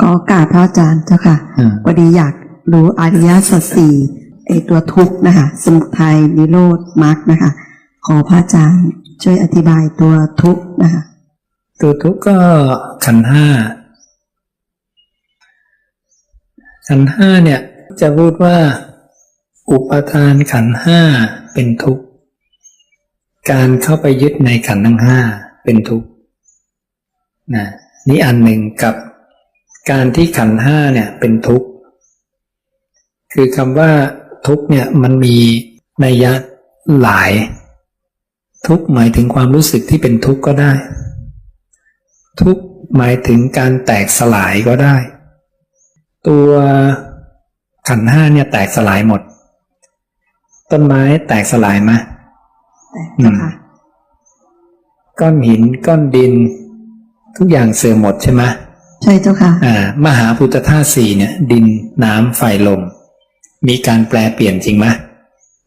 ก็กราบพระอาจารย์เจ้าค่ะอืมพอดีอยากรู้อริยสัจสี่ไอตัวทุกข์นะคะสมุทัยนิโรธมรรคนะคะ ขอพระอาจารย์ช่วยอธิบายตัวทุกข์นะคะตัวทุกข์ก็ขันธ์ห้าขันธ์ห้าเนี่ยจะพูดว่า อุปทานขันธ์ห้าเป็นทุกข์ การเข้าไปยึดในขันธ์ทั้งห้าเป็นทุกข์นะนี่อันหนึ่งกับ การที่ขันธ์ห้าเนี่ยเป็นทุกข์คือคำว่าทุกข์เนี่ยมันมีนัยยะหลาย ทุกข์หมายถึงความรู้สึกที่เป็นทุกข์ก็ได้ ทุกข์หมายถึงการแตกสลายก็ได้ ตัวขันธ์ห้าเนี่ยแตกสลายหมด ต้นไม้แตกสลายไหมแต่เจ้าค่ะก้อนหินก้อนดิน ทุกอย่างเสื่อมหมดใช่ไหมใใช่เจ้าค่ะอ่ามหาพุทธธาตุสี่เนี่ย ดินน้ำไฟลม มีการแปลเปลี่ยนจริงไหม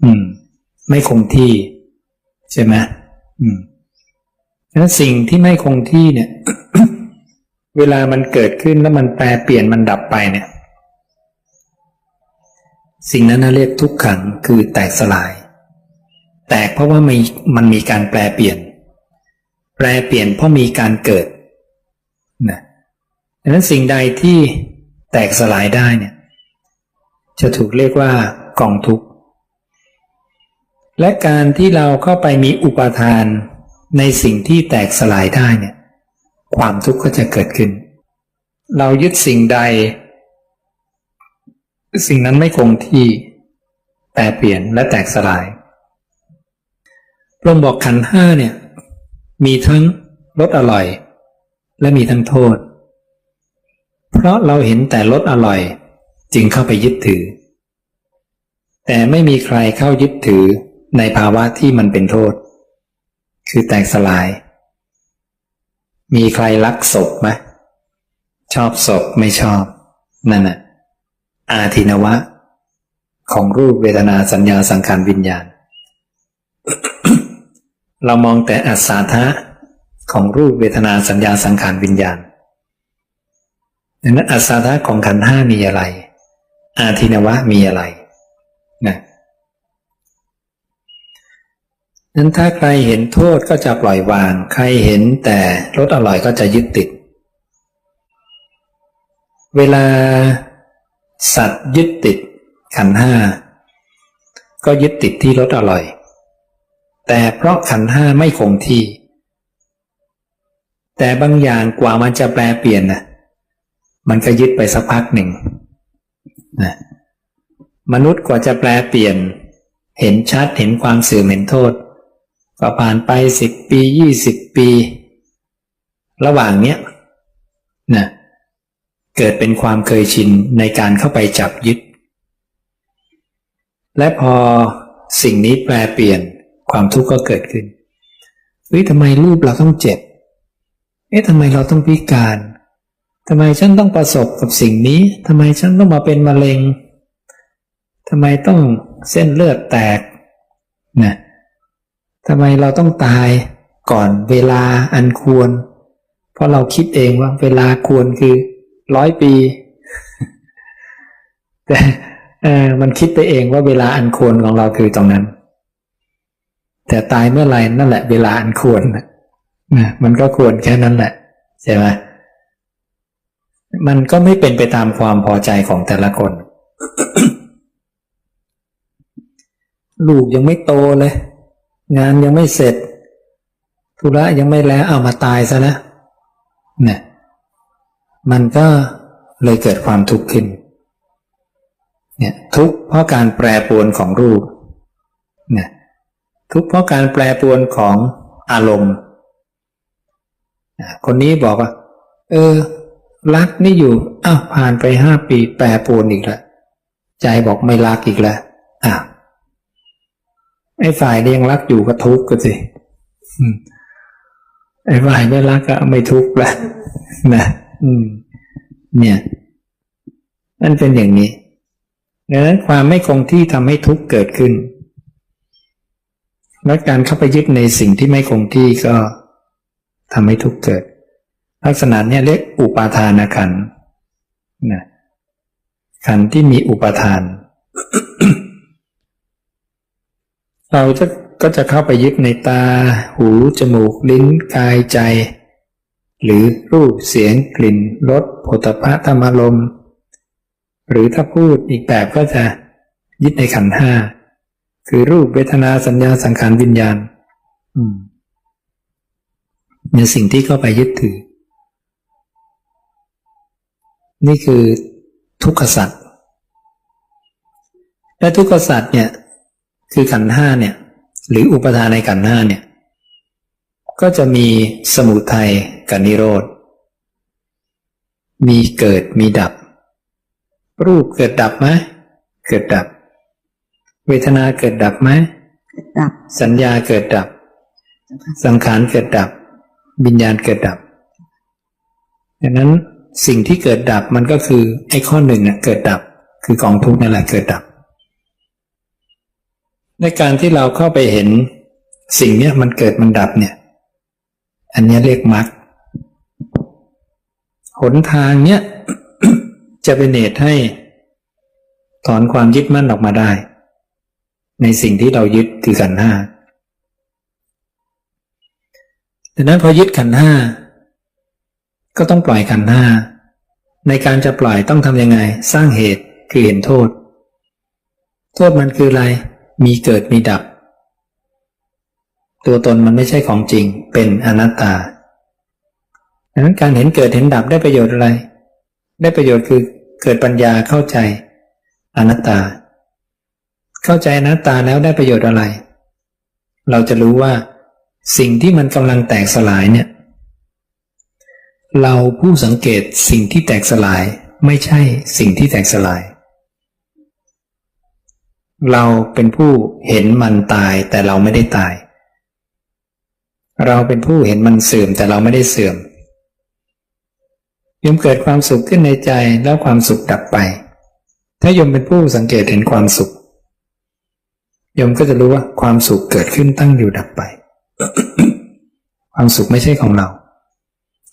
อืม ไม่คงที่ ใช่ไหมอืมแล้วสิ่งที่ไม่คงที่เนี่ย เวลามันเกิดขึ้นแล้วมันแปลเปลี่ยนมันดับไปเนี่ย สิ่งนั้นนะเรียกทุกขังคือแตกสลาย แตกเพราะว่ามีมันมีการแปลเปลี่ยน แปลเปลี่ยนเพราะมีการเกิดนะ ดังนั้นสิ่งใดที่แตกสลายได้เนี่ยจะถูกเรียกว่ากองทุกข์ และการที่เราเข้าไปมีอุปทานในสิ่งที่แตกสลายได้เนี่ยความทุกข์ก็จะเกิดขึ้น เรายึดสิ่งใด สิ่งนั้นไม่คงที่แปรเปลี่ยนและแตกสลายพระองค์บอกขันห้าเนี่ยมีทั้งรสอร่อย และมีทั้งโทษ เพราะเราเห็นแต่รสอร่อย จึงเข้าไปยึดถือ แต่ไม่มีใครเข้ายึดถือในภาวะที่มันเป็นโทษ คือแตกสลาย มีใครรักศพไหมชอบศพไม่ชอบ นั่นน่ะ อาทินวะ ของรูปเวทนาสัญญาสังขารวิญญาณ เรามองแต่อัศาธะของรูปเวทนาสัญญาสังขารวิญญาณ ดังนั้นอัศาธะของขันห้ามีอะไร อาทินวะมีอะไรนะนั้นถ้าใครเห็นโทษก็จะปล่อยวาง ใครเห็นแต่รสอร่อยก็จะยึดติด เวลาสัตว์ยึดติดขันห้าก็ยึดติดที่รสอร่อย แต่เพราะขันห้าไม่คงที่ แต่บางอย่างกว่ามันจะแปลเปลี่ยนนะ มันก็ยึดไปสักพักหนึ่งนะมนุษย์กว่าจะแปลเปลี่ยน เห็นชัดเห็นความเสื่อมเห็นโทษ ก็ผ่านไปสิบปียี่สิบปี ระหว่างเนี้ยนะเกิดเป็นความเคยชินในการเข้าไปจับยึด และพอสิ่งนี้แปลเปลี่ยนความทุกข์ก็เกิดขึ้นเฮ้ยทำไมรูปเราต้องเจ็บ เอ๊ะทำไมเราต้องพิการ ทำไมฉันต้องประสบกับสิ่งนี้ทำไมฉันต้องมาเป็นมะเร็งทำไมต้องเส้นเลือดแตกนะทำไมเราต้องตายก่อนเวลาอันควร เพราะเราคิดเองว่าเวลาควรคือร้อยปี แต่มันคิดไปเองว่าเวลาอันควรของเราคือตรงนั้น แต่ตายเมื่อไหร่นั่นแหละ เวลาอันควรนะนะมันก็ควรแค่นั้นแหละใช่ไหม มันก็ไม่เป็นไปตามความพอใจของแต่ละคน ลูกยังไม่โตเลย งานยังไม่เสร็จ ธุระยังไม่แล้วเอามาตายซะแล้วเนี่ยมันก็เลยเกิดความทุกข์ขึ้นเนี่ยทุกข์เพราะการแปรปรวนของรูปเนี่ยทุกข์เพราะการแปรปรวนของอารมณ์คนนี้บอกว่า เออ รักนี่อยู่อ้าวผ่านไปห้าปีแปรปรวนอีกแล้วใจบอกไม่รักอีกแล้วอ้าวไอ้ฝ่ายที่ยังรักอยู่ก็ทุกข์ก็สิไอ้ฝ่ายไม่รักก็ไม่ทุกข์ละนะอืม เนี่ยนั่นเป็นอย่างนี้ดังนั้นความไม่คงที่ทำให้ทุกข์เกิดขึ้น และการเข้าไปยึดในสิ่งที่ไม่คงที่ก็ทำให้ทุกข์เกิด ลักษณะเนี้ยเรียกอุปาทานขันนะขันที่มีอุปาทาน เราจะก็จะเข้าไปยึดในตา หู จมูก ลิ้น กาย ใจ หรือรูป เสียง กลิ่น รสโผฏฐะธรรมารมหรือถ้าพูดอีกแบบก็จะยึดในขันห้า คือรูปเวทนาสัญญาสังขารวิญญาณอืมในสิ่งที่เข้าไปยึดถือ นี่คือทุกขสัตว์และทุกขสัตว์เนี่ยคือขันธ์ห้าเนี่ย หรืออุปทานในขันธ์ห้าเนี่ย ก็จะมีสมุทัยกับนิโรธ มีเกิดมีดับ รูปเกิดดับไหมเกิดดับ เวทนาเกิดดับไหมดับ สัญญาเกิดดับเจ้าค่ะสังขารเกิดดับวิญญาณเกิดดับดังนั้น สิ่งที่เกิดดับมันก็คือไอ้ข้อหนึ่งน่ะเกิดดับคือกองทุกนั่นแหละเกิดดับ ในการที่เราเข้าไปเห็นสิ่งเนี้ยมันเกิดมันดับเนี่ย อันนี้เรียกมรรคหนทางเนี้ยจะเป็นเหตุให้ถอนความยึดมั่นออกมาได้ ในสิ่งที่เรายึดคือขันห้าดังนั้นพอยึดขันห้า ก็ต้องปล่อยขันห้า ในการจะปล่อยต้องทำยังไง สร้างเหตุคือเห็นโทษ โทษมันคืออะไร มีเกิดมีดับ ตัวตนมันไม่ใช่ของจริง เป็นอนัตตาดังนั้นการเห็นเกิดเห็นดับได้ประโยชน์อะไร ได้ประโยชน์คือเกิดปัญญาเข้าใจ อนัตตา เข้าใจอนัตตาแล้วได้ประโยชน์อะไร เราจะรู้ว่าสิ่งที่มันกำลังแตกสลายเนี่ย เราผู้สังเกตสิ่งที่แตกสลายไม่ใช่สิ่งที่แตกสลาย เราเป็นผู้เห็นมันตายแต่เราไม่ได้ตาย เราเป็นผู้เห็นมันเสื่อมแต่เราไม่ได้เสื่อมยมเกิดความสุขขึ้นในใจแล้วความสุขดับไป ถ้ายมเป็นผู้สังเกตเห็นความสุข ยมก็จะรู้ว่าความสุขเกิดขึ้นตั้งอยู่ดับไป ความสุขไม่ใช่ของเรา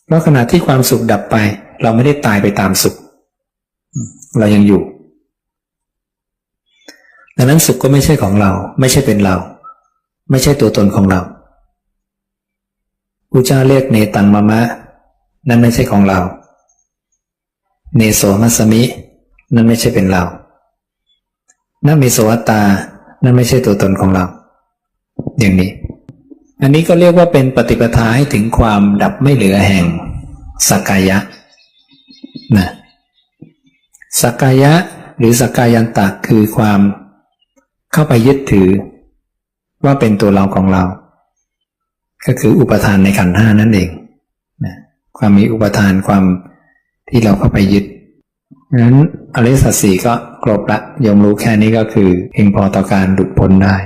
เพราะขณะที่ความสุขดับไป เราไม่ได้ตายไปตามสุข เรายังอยู่ ดังนั้นสุขก็ไม่ใช่ของเรา ไม่ใช่เป็นเรา ไม่ใช่ตัวตนของเราพระเจ้าเรียกเนตังมะมะ นั่นไม่ใช่ของเรา เนโสมัสมิ นั่นไม่ใช่เป็นเรานาเมโสวัตตา นั่นไม่ใช่ตัวตนของเรา อย่างนี้ อันนี้ก็เรียกว่าเป็นปฏิปทาให้ถึงความดับไม่เหลือแห่งสักกายะนะสักกายะหรือสักกายันตะคือความเข้าไปยึดถือ ว่าเป็นตัวเราของเรา ก็คืออุปทานในขันธ์ห้านั่นเองนะความมีอุปทานความที่เราเข้าไปยึดงั้นอริสัจสี่ก็ครบละยมรู้แค่นี้ก็คือเพียงพอต่อการหลุดพ้นได้